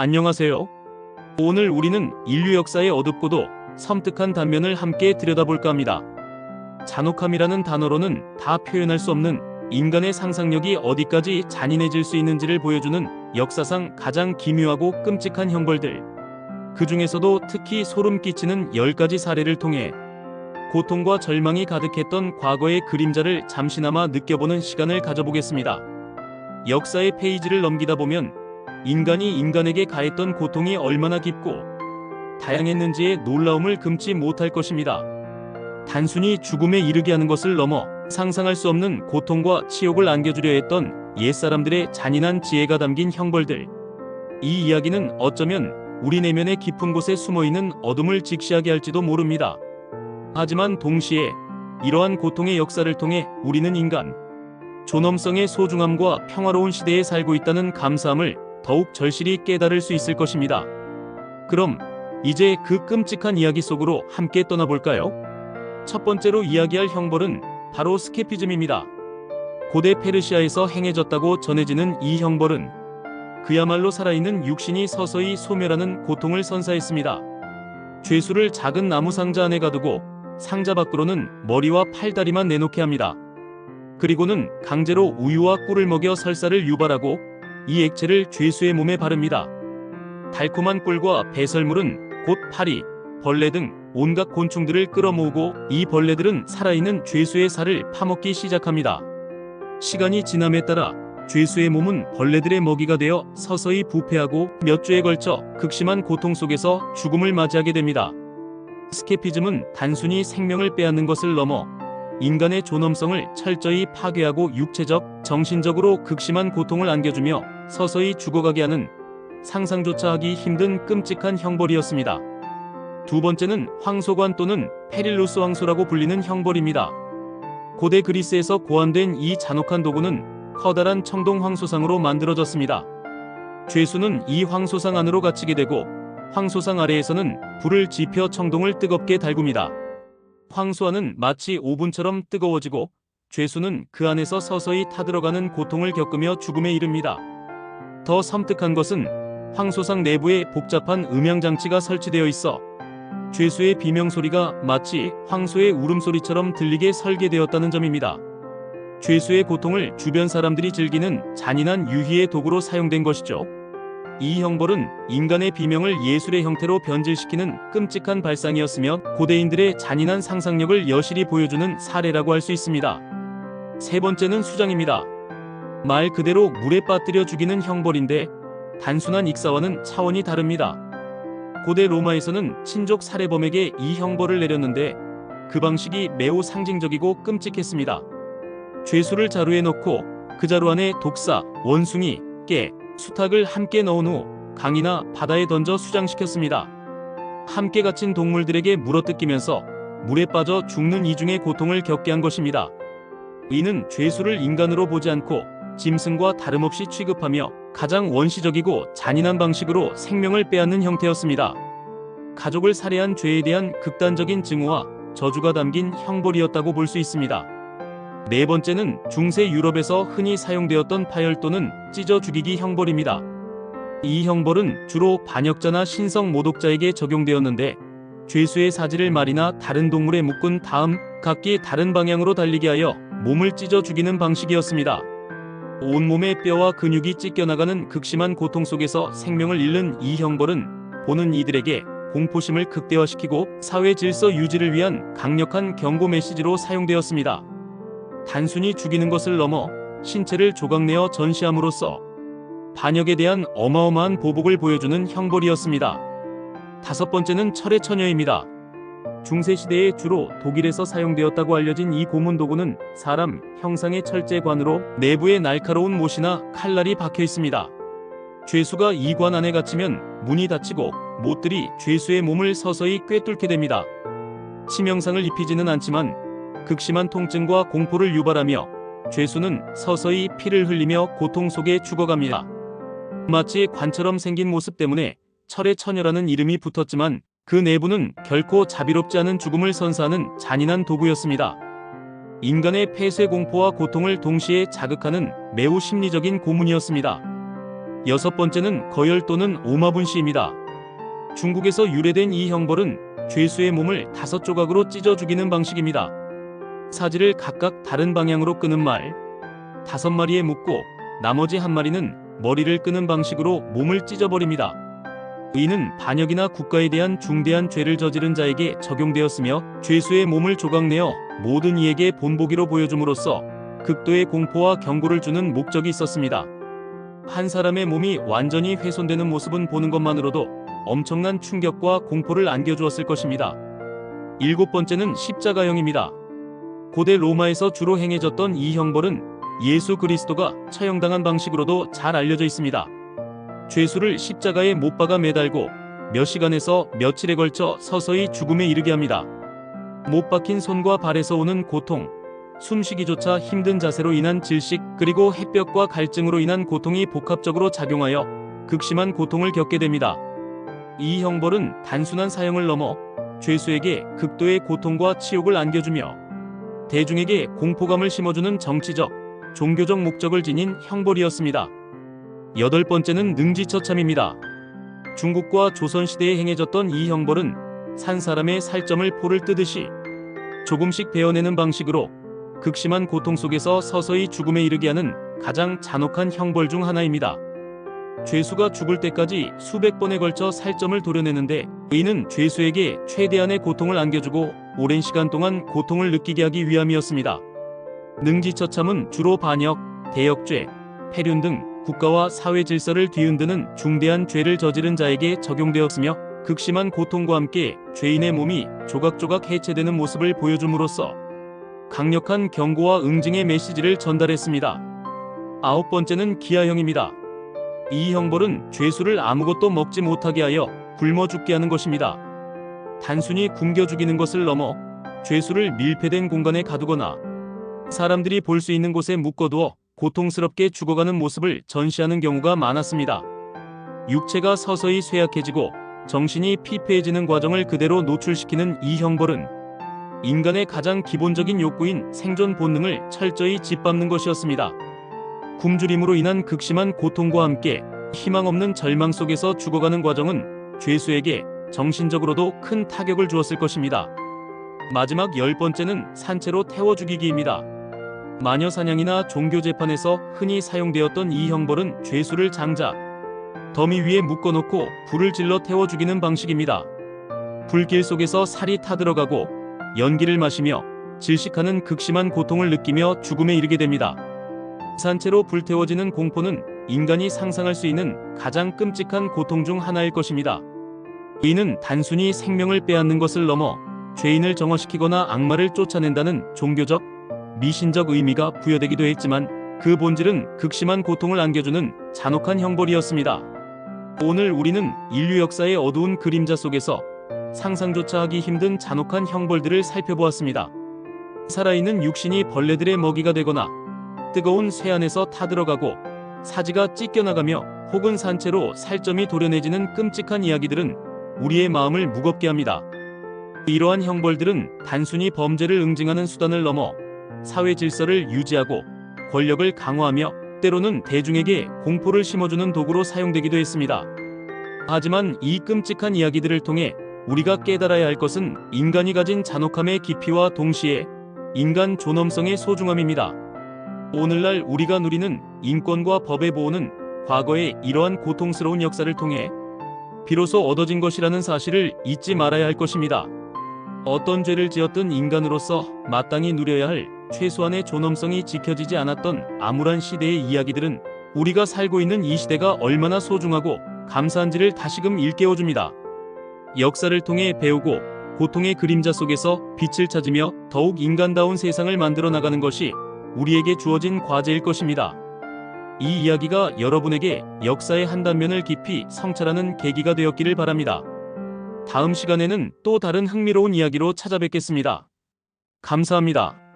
안녕하세요. 오늘 우리는 인류 역사의 어둡고도 섬뜩한 단면을 함께 들여다볼까 합니다. 잔혹함이라는 단어로는 다 표현할 수 없는 인간의 상상력이 어디까지 잔인해질 수 있는지를 보여주는 역사상 가장 기묘하고 끔찍한 형벌들. 그 중에서도 특히 소름 끼치는 10가지 사례를 통해 고통과 절망이 가득했던 과거의 그림자를 잠시나마 느껴보는 시간을 가져보겠습니다. 역사의 페이지를 넘기다 보면 인간이 인간에게 가했던 고통이 얼마나 깊고 다양했는지의 놀라움을 금치 못할 것입니다. 단순히 죽음에 이르게 하는 것을 넘어 상상할 수 없는 고통과 치욕을 안겨주려 했던 옛사람들의 잔인한 지혜가 담긴 형벌들. 이 이야기는 어쩌면 우리 내면의 깊은 곳에 숨어 있는 어둠을 직시하게 할지도 모릅니다. 하지만 동시에 이러한 고통의 역사를 통해 우리는 인간, 존엄성의 소중함과 평화로운 시대에 살고 있다는 감사함을 더욱 절실히 깨달을 수 있을 것입니다. 그럼 이제 그 끔찍한 이야기 속으로 함께 떠나볼까요? 첫 번째로 이야기할 형벌은 바로 스케피즘입니다. 고대 페르시아에서 행해졌다고 전해지는 이 형벌은 그야말로 살아있는 육신이 서서히 소멸하는 고통을 선사했습니다. 죄수를 작은 나무 상자 안에 가두고 상자 밖으로는 머리와 팔다리만 내놓게 합니다. 그리고는 강제로 우유와 꿀을 먹여 설사를 유발하고 이 액체를 죄수의 몸에 바릅니다. 달콤한 꿀과 배설물은 곧 파리, 벌레 등 온갖 곤충들을 끌어모으고 이 벌레들은 살아있는 죄수의 살을 파먹기 시작합니다. 시간이 지남에 따라 죄수의 몸은 벌레들의 먹이가 되어 서서히 부패하고 몇 주에 걸쳐 극심한 고통 속에서 죽음을 맞이하게 됩니다. 스케피즘은 단순히 생명을 빼앗는 것을 넘어 인간의 존엄성을 철저히 파괴하고 육체적, 정신적으로 극심한 고통을 안겨주며 서서히 죽어가게 하는 상상조차 하기 힘든 끔찍한 형벌이었습니다. 두 번째는 황소관 또는 페릴로스 황소라고 불리는 형벌입니다. 고대 그리스에서 고안된 이 잔혹한 도구는 커다란 청동 황소상으로 만들어졌습니다. 죄수는 이 황소상 안으로 갇히게 되고 황소상 아래에서는 불을 지펴 청동을 뜨겁게 달굽니다. 황소 안은 마치 오븐처럼 뜨거워지고 죄수는 그 안에서 서서히 타들어가는 고통을 겪으며 죽음에 이릅니다. 더 섬뜩한 것은 황소상 내부에 복잡한 음향장치가 설치되어 있어 죄수의 비명 소리가 마치 황소의 울음소리처럼 들리게 설계되었다는 점입니다. 죄수의 고통을 주변 사람들이 즐기는 잔인한 유희의 도구로 사용된 것이죠. 이 형벌은 인간의 비명을 예술의 형태로 변질시키는 끔찍한 발상이었으며 고대인들의 잔인한 상상력을 여실히 보여주는 사례라고 할 수 있습니다. 세 번째는 수장입니다. 말 그대로 물에 빠뜨려 죽이는 형벌인데 단순한 익사와는 차원이 다릅니다. 고대 로마에서는 친족 살해범에게 이 형벌을 내렸는데 그 방식이 매우 상징적이고 끔찍했습니다. 죄수를 자루에 넣고 그 자루 안에 독사, 원숭이, 깨, 수탉을 함께 넣은 후 강이나 바다에 던져 수장시켰습니다. 함께 갇힌 동물들에게 물어뜯기면서 물에 빠져 죽는 이중의 고통을 겪게 한 것입니다. 이는 죄수를 인간으로 보지 않고 짐승과 다름없이 취급하며 가장 원시적이고 잔인한 방식으로 생명을 빼앗는 형태였습니다. 가족을 살해한 죄에 대한 극단적인 증오와 저주가 담긴 형벌이었다고 볼 수 있습니다. 네 번째는 중세 유럽에서 흔히 사용되었던 파열 또는 찢어 죽이기 형벌입니다. 이 형벌은 주로 반역자나 신성 모독자에게 적용되었는데 죄수의 사지를 말이나 다른 동물에 묶은 다음 각기 다른 방향으로 달리게 하여 몸을 찢어 죽이는 방식이었습니다. 온몸의 뼈와 근육이 찢겨나가는 극심한 고통 속에서 생명을 잃는 이 형벌은 보는 이들에게 공포심을 극대화시키고 사회 질서 유지를 위한 강력한 경고 메시지로 사용되었습니다. 단순히 죽이는 것을 넘어 신체를 조각내어 전시함으로써 반역에 대한 어마어마한 보복을 보여주는 형벌이었습니다. 다섯 번째는 철의 처녀입니다. 중세시대에 주로 독일에서 사용되었다고 알려진 이 고문 도구는 사람 형상의 철제관으로 내부에 날카로운 못이나 칼날이 박혀 있습니다. 죄수가 이 관 안에 갇히면 문이 닫히고 못들이 죄수의 몸을 서서히 꿰뚫게 됩니다. 치명상을 입히지는 않지만 극심한 통증과 공포를 유발하며 죄수는 서서히 피를 흘리며 고통 속에 죽어갑니다. 마치 관처럼 생긴 모습 때문에 철의 처녀라는 이름이 붙었지만 그 내부는 결코 자비롭지 않은 죽음을 선사하는 잔인한 도구였습니다. 인간의 폐쇄 공포와 고통을 동시에 자극하는 매우 심리적인 고문이었습니다. 여섯 번째는 거열 또는 오마분시입니다. 중국에서 유래된 이 형벌은 죄수의 몸을 다섯 조각으로 찢어 죽이는 방식입니다. 사지를 각각 다른 방향으로 끄는 말, 다섯 마리에 묶고 나머지 한 마리는 머리를 끄는 방식으로 몸을 찢어버립니다. 이는 반역이나 국가에 대한 중대한 죄를 저지른 자에게 적용되었으며 죄수의 몸을 조각내어 모든 이에게 본보기로 보여줌으로써 극도의 공포와 경고를 주는 목적이 있었습니다. 한 사람의 몸이 완전히 훼손되는 모습은 보는 것만으로도 엄청난 충격과 공포를 안겨주었을 것입니다. 일곱 번째는 십자가형입니다. 고대 로마에서 주로 행해졌던 이 형벌은 예수 그리스도가 처형당한 방식으로도 잘 알려져 있습니다. 죄수를 십자가에 못 박아 매달고 몇 시간에서 며칠에 걸쳐 서서히 죽음에 이르게 합니다. 못 박힌 손과 발에서 오는 고통, 숨쉬기조차 힘든 자세로 인한 질식, 그리고 햇볕과 갈증으로 인한 고통이 복합적으로 작용하여 극심한 고통을 겪게 됩니다. 이 형벌은 단순한 사형을 넘어 죄수에게 극도의 고통과 치욕을 안겨주며 대중에게 공포감을 심어주는 정치적, 종교적 목적을 지닌 형벌이었습니다. 여덟 번째는 능지처참입니다. 중국과 조선시대에 행해졌던 이 형벌은 산 사람의 살점을 포를 뜨듯이 조금씩 베어내는 방식으로 극심한 고통 속에서 서서히 죽음에 이르게 하는 가장 잔혹한 형벌 중 하나입니다. 죄수가 죽을 때까지 수백 번에 걸쳐 살점을 도려내는데 이는 죄수에게 최대한의 고통을 안겨주고 오랜 시간 동안 고통을 느끼게 하기 위함이었습니다. 능지처참은 주로 반역, 대역죄, 폐륜 등 국가와 사회 질서를 뒤흔드는 중대한 죄를 저지른 자에게 적용되었으며 극심한 고통과 함께 죄인의 몸이 조각조각 해체되는 모습을 보여줌으로써 강력한 경고와 응징의 메시지를 전달했습니다. 아홉 번째는 기아형입니다. 이 형벌은 죄수를 아무것도 먹지 못하게 하여 굶어 죽게 하는 것입니다. 단순히 굶겨 죽이는 것을 넘어 죄수를 밀폐된 공간에 가두거나 사람들이 볼 수 있는 곳에 묶어두어 고통스럽게 죽어가는 모습을 전시하는 경우가 많았습니다. 육체가 서서히 쇠약해지고 정신이 피폐해지는 과정을 그대로 노출시키는 이 형벌은 인간의 가장 기본적인 욕구인 생존 본능을 철저히 짓밟는 것이었습니다. 굶주림으로 인한 극심한 고통과 함께 희망 없는 절망 속에서 죽어가는 과정은 죄수에게 정신적으로도 큰 타격을 주었을 것입니다. 마지막 열 번째는 산채로 태워 죽이기입니다. 마녀 사냥이나 종교 재판에서 흔히 사용되었던 이 형벌은 죄수를 장작, 더미 위에 묶어놓고 불을 질러 태워 죽이는 방식입니다. 불길 속에서 살이 타들어가고 연기를 마시며 질식하는 극심한 고통을 느끼며 죽음에 이르게 됩니다. 산채로 불태워지는 공포는 인간이 상상할 수 있는 가장 끔찍한 고통 중 하나일 것입니다. 이는 단순히 생명을 빼앗는 것을 넘어 죄인을 정화시키거나 악마를 쫓아낸다는 종교적, 미신적 의미가 부여되기도 했지만 그 본질은 극심한 고통을 안겨주는 잔혹한 형벌이었습니다. 오늘 우리는 인류 역사의 어두운 그림자 속에서 상상조차 하기 힘든 잔혹한 형벌들을 살펴보았습니다. 살아있는 육신이 벌레들의 먹이가 되거나 뜨거운 쇠 안에서 타들어가고 사지가 찢겨나가며 혹은 산채로 살점이 도려내지는 끔찍한 이야기들은 우리의 마음을 무겁게 합니다. 이러한 형벌들은 단순히 범죄를 응징하는 수단을 넘어 사회 질서를 유지하고 권력을 강화하며 때로는 대중에게 공포를 심어주는 도구로 사용되기도 했습니다. 하지만 이 끔찍한 이야기들을 통해 우리가 깨달아야 할 것은 인간이 가진 잔혹함의 깊이와 동시에 인간 존엄성의 소중함입니다. 오늘날 우리가 누리는 인권과 법의 보호는 과거의 이러한 고통스러운 역사를 통해 비로소 얻어진 것이라는 사실을 잊지 말아야 할 것입니다. 어떤 죄를 지었든 인간으로서 마땅히 누려야 할 최소한의 존엄성이 지켜지지 않았던 암울한 시대의 이야기들은 우리가 살고 있는 이 시대가 얼마나 소중하고 감사한지를 다시금 일깨워줍니다. 역사를 통해 배우고 고통의 그림자 속에서 빛을 찾으며 더욱 인간다운 세상을 만들어 나가는 것이 우리에게 주어진 과제일 것입니다. 이 이야기가 여러분에게 역사의 한 단면을 깊이 성찰하는 계기가 되었기를 바랍니다. 다음 시간에는 또 다른 흥미로운 이야기로 찾아뵙겠습니다. 감사합니다.